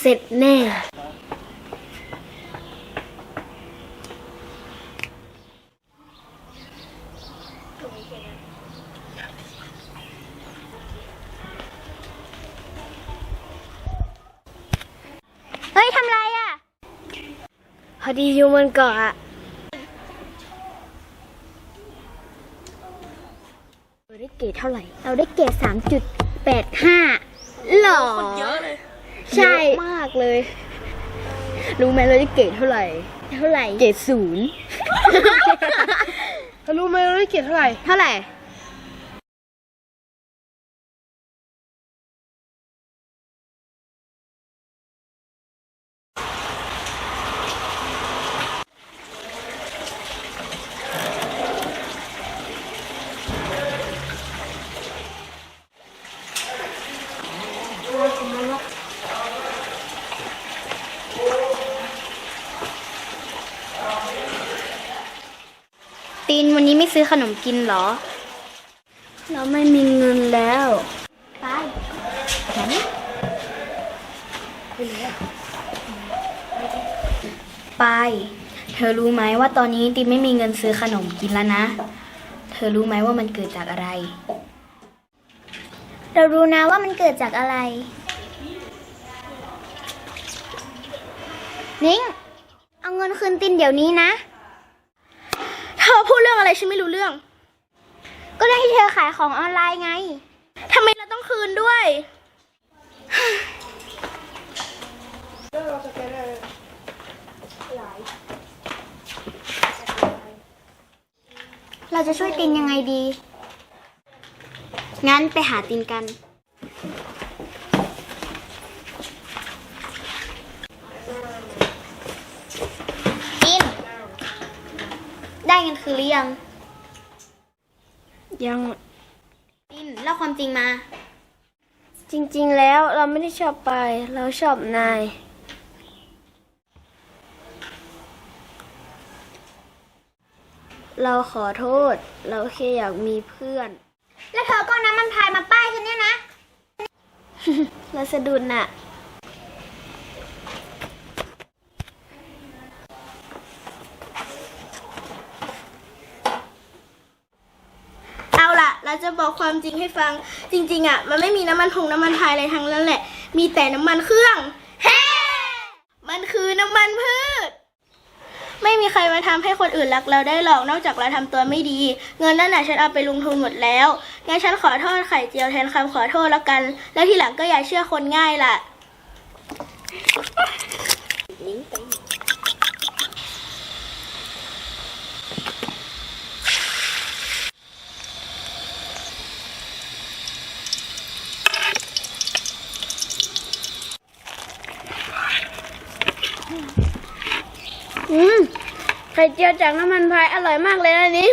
เสร็จแน่เฮ้ยทำไรอะพอดีอยู่มันเกาะอะเราได้เกรดเท่าไหร่ เราได้เกรดสามจุดแปดห้าหรอเยอะเลย ใช่มากเลย รู้ไหมเราได้เกรดเท่าไหร่ เท่าไหร่ เกรดศูนย์ รู้ไหมเราได้เกียรติเท่าไหร่ เท่าไหร่ ตีนวันนี้ไม่ซื้อขนมกินเหรอ เราไม่มีเงินแล้ว ไปไปเธอรู้ไหมว่าตอนนี้ตินไม่มีเงินซื้อขนมกินแล้วนะ เธอรู้ไหมว่ามันเกิดจากอะไร เรารู้นะว่ามันเกิดจากอะไร นิ้ง เอาเงินคืนตินเดี๋ยวนี้นะ เธอพูดเรื่องอะไรฉันไม่รู้เรื่อง ก็เรื่องที่เธอขายของออนไลน์ไงทำไมเราต้องคืนด้วย เราจะช่วยตินยังไงดี งั้นไปหาตินกัน ติน ได้เงินคืนหรือยัง ยังตินเล่าความจริงมา จริงๆแล้วเราไม่ได้ชอบไปเราชอบนาย เราขอโทษ เราแค่อยากมีเพื่อน แล้วเธอก็เอาน้ำมันพายมาป้ายฉันเนี่ยนะ เราสะดุดน่ะ เราจะบอกความจริงให้ฟัง จริง ๆ อะ มันไม่มีน้ำมันพงน้ำมันพายอะไรทั้งนั้นแหละ มีแต่น้ำมันเครื่องเฮ้มันคือน้ำมันพืช ไม่มีใครมาทำให้คนอื่นรักเราได้หรอก นอกจากเราทำตัวไม่ดี เงินนั่นน่ะฉันเอาไปลงทุนหมดแล้ว งั้นฉันขอโทษไข่เจียวแทนคำขอโทษแล้วกัน แล้วทีหลังก็อย่าเชื่อคนง่ายล่ะ อืมไข่เจียวจากน้ำมันพายอร่อยมากเลยนะนี่